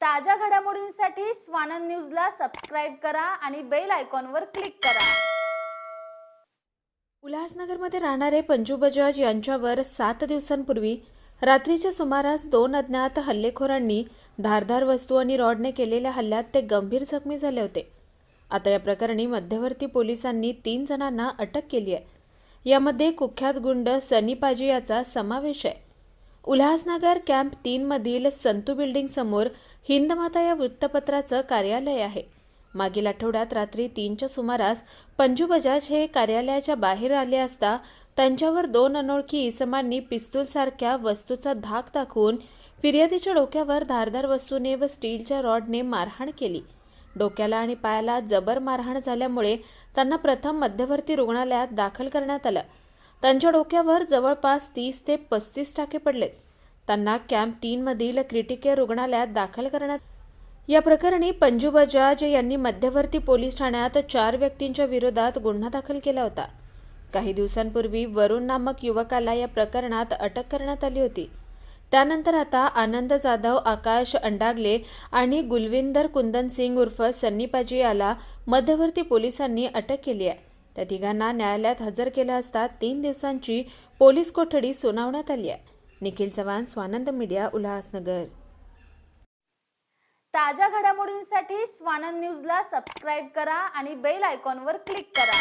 ताज्या घडामोडींसाठी स्वानंद न्यूजला सबस्क्राईब करा आणि बेल आयकॉनवर क्लिक करा. उल्हासनगरमध्ये राहणारे पंजू बजाज यांच्यावर सात दिवसांपूर्वी रात्रीच्या सुमारास दोन अज्ञात हल्लेखोरांनी धारधार वस्तू आणि रॉडने केलेल्या हल्ल्यात ते गंभीर जखमी झाले होते. आता या प्रकरणी मध्यवर्ती पोलिसांनी तीन जणांना अटक केली आहे. यामध्ये कुख्यात गुंड सनी पाजी याचा समावेश आहे. उल्हासनगर कॅम्प तीनमधील संतू बिल्डिंगसमोर हिंदमाता या वृत्तपत्राचं कार्यालय आहे. मागील आठवड्यात रात्री तीनच्या सुमारास पंजू बजाज हे कार्यालयाच्या बाहेर आले असता त्यांच्यावर दोन अनोळखी इसमांनी पिस्तूलसारख्या वस्तूचा धाक दाखवून फिर्यादीच्या डोक्यावर धारदार वस्तूने व स्टीलच्या रॉडने मारहाण केली. डोक्याला आणि पायाला जबर मारहाण झाल्यामुळे त्यांना प्रथम मध्यवर्ती रुग्णालयात दाखल करण्यात आलं. त्यांच्या डोक्यावर जवळपास तीस ते पस्तीस टाके पडलेत त्यांना कॅम्प तीनमधील क्रिटिकेअर रुग्णालयात दाखल करण्यात या प्रकरणी पंजू बजाज यांनी मध्यवर्ती पोलीस ठाण्यात चार व्यक्तींच्या विरोधात गुन्हा दाखल केला होता. काही दिवसांपूर्वी वरुण नामक युवकाला या प्रकरणात अटक करण्यात आली होती. त्यानंतर आता आनंद जाधव आकाश अंडागले आणि गुलविंदर कुंदन सिंग उर्फ सन्नीपाजी याला मध्यवर्ती पोलिसांनी अटक केली आहे. त्या तिघांना न्यायालयात हजर केलं असता तीन दिवसांची पोलीस कोठडी सुनावण्यात आली आहे. निखिल चव्हाण स्वानंद मीडिया उल्हासनगर. ताज्या घडामोडींसाठी स्वानंद न्यूजला सबस्क्राईब करा आणि बेल आयकॉनवर क्लिक करा.